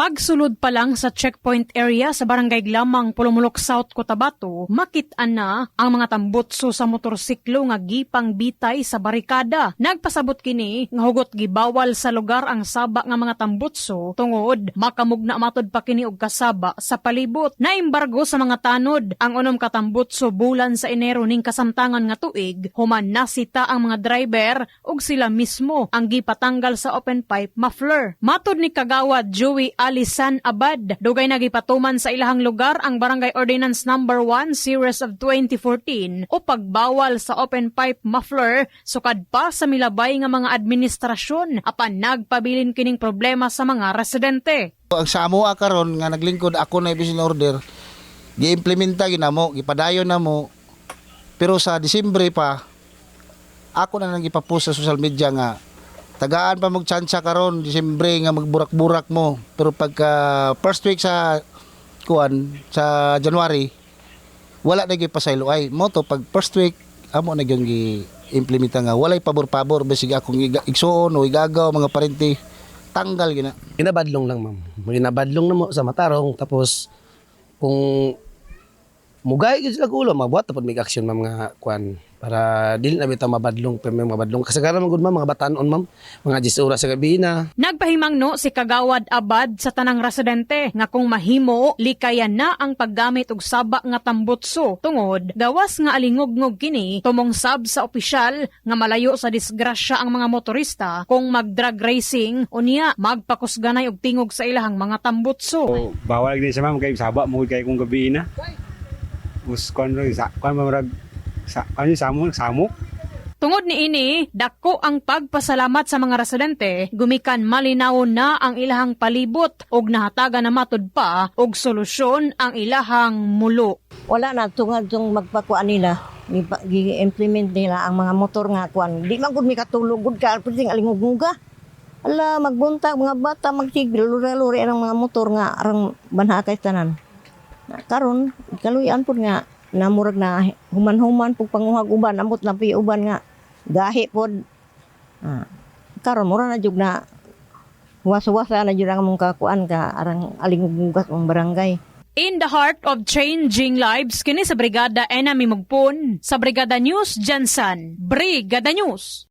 Pagsulod pa lang sa checkpoint area sa barangay Glamang, Pulumulok South, Cotabato, makit-an na ang mga tambutso sa motorsiklo nga gipang bitay sa barikada. Nagpasabot kini nga hugot gibawal sa lugar ang saba nga mga tambutso tungod makamugna matod pa kini og kasaba sa palibot. Naimbargo sa mga tanod ang unom katambutso bulan sa Enero ning kasamtangan nga tuig, human nasita ang mga driver ug sila mismo ang gipatanggal sa open pipe muffler. Matod ni Kagawad Joey Alisan Abad, dugay nagipatuman sa ilahang lugar ang Barangay Ordinance Number 1 Series of 2014 o pagbawal sa open pipe muffler sukad pa sa milabay nga mga administrasyon apan nagpabilin kining problema sa mga residente. Sa amo karon nga naglingkod ako na ibisin order, gi-implementa ginamo, gipadayon na mo. Pero sa Disyembre pa, ako na nang ipapost sa social media nga tagaan pa mog tsansa karon Disyembre nga magburak-burak mo. Pero pagka first week sa kuan sa January, wala na gyud pasaylo ay mo to pag first week amo na gyud gi implementa nga walay pabor-pabor basig akong igsuon o igagaw mga parente tanggal gina. Ginabadlong lang, ma'am. Ginabadlong na mo sa matarong. Tapos, kung mugay gid sila ko ulo, mabuhat tapos may action, ma'am, nga kwan. Para dili na bitaw mabadlong, pero may mabadlong. Kasagaran man gud ma'am, mga batanon, ma'am. Mga 10 oras sa gabi na. Nagpahimangno si Kagawad Abad sa tanang residente nga kung mahimo likayan na ang paggamit og saba nga tambutso tungod gawas nga alingog-ngog kini tumong sab sa opisyal nga malayo sa disgrasya ang mga motorista kung mag-drag racing unya magpakusganay og tingog sa ilahang mga tambutso. So, bawal din sa ma'am kay saba mo kay kung gabi na. Us kon ro sa kon mamrag sa ano samok samok. Tungod ni ini, dako ang pagpasalamat sa mga residente, gumikan malinaw na ang ilahang palibot ug nahataga na matud pa og solusyon ang ilahang mulo. wala na tungod tong magpakuan nila. Gi-implement nila ang mga motor nga kuan. Di man gud mi katulog gud ka pwedeng alingog-nguga ala magbuntag mga bata magsigil lura-lura ang mga motor nga arang banha kay tanan. Na karon kaluyan pud nga namurag na human-human pug panguhag uban amot na pi uban nga gahi pod ah, karon mura na jud na wasa-wasa na jud ang mong kakuan ka arang alingog-ngugas ang barangay. In the heart of changing lives, kini sa Brigada Enemy Mugpon, sa Brigada News Jansan, Brigada News.